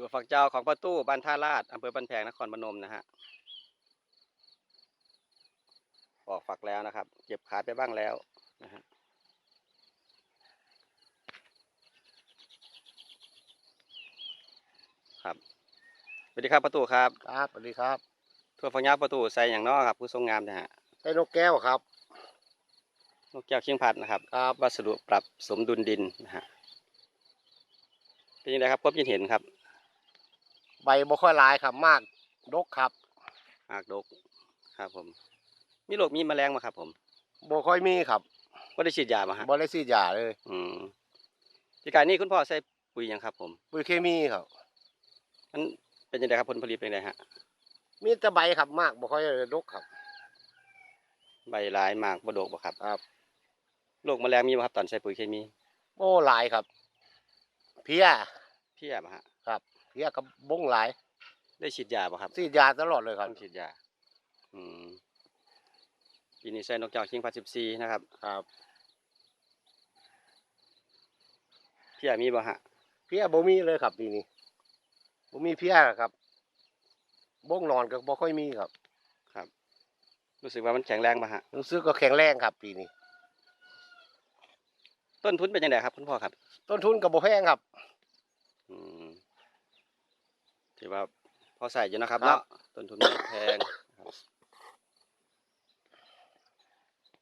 ถั่วฝักยาวของประตูบ้านท่าลาดอำเภอบันแพงนครพนมนะฮะออกฝักแล้วนะครับ เก็บขายไปบ้างแล้วนะฮะครับสวัสดีครับประตูครับครับสวัสดีครับถั่วฝักยาวประตูใส่อย่างนอครับผู้ทรงงามนะฮะไอ้นกแก้วครับนกแก้วเชียงพัดนะครับครับวัสดุปรับสมดุลดินนะฮะเป็นยังไงครับพบยินเห็นครับ ใบบ่ค่อยหลายครับ มากดกครับหากดกครับผม มีโรคมีแมลงมาครับ ผมบ่ค่อยมีครับว่าได้ฉีดยามาฮะบ่ได้ฉีดยาเลย อืมที่การนี้คุณพ่อใส่ปุ๋ยหยังครับ ผมปุ๋ยเคมีครับมันเป็นยังไงครับผลผลิตเป็นยังไงฮะ มีแต่ใบครับมากบ่ค่อยดกครับ ใบหลายมากบดกบ่ครับครับโรคแมลงมีบ่ครับตอนใส่ปุ๋ยเคมี โอ้หลายครับ เพี้ยเพี้ยบ่ฮะครับ เพี้ยกับบงหลายได้ฉีดยาบ่ครับฉีดยาตลอดเลยคต้รับองฉีดยา อืมปีนี้ใส่นกเจ้าคิงพัดสิบสี่นะครับครับเพี้ยมีบ่ฮะเพี้ยบ่มีเลยครับปีนี้บ่มีเพี้ยครับบงนอนก็บ่ค่อยมีครับ รู้สึกว่ามันแข็งแรงบ่ฮะรู้สึกก็แข็งแรงครับ ปีนี้ ต้นทุนเป็นยังไงครับ คุณพ่อครับ ต้นทุนก็บ่แพงครับ อืม ถือว่าพอใส่อยู่นะครับครับเนาะต้นทุนไม่แพง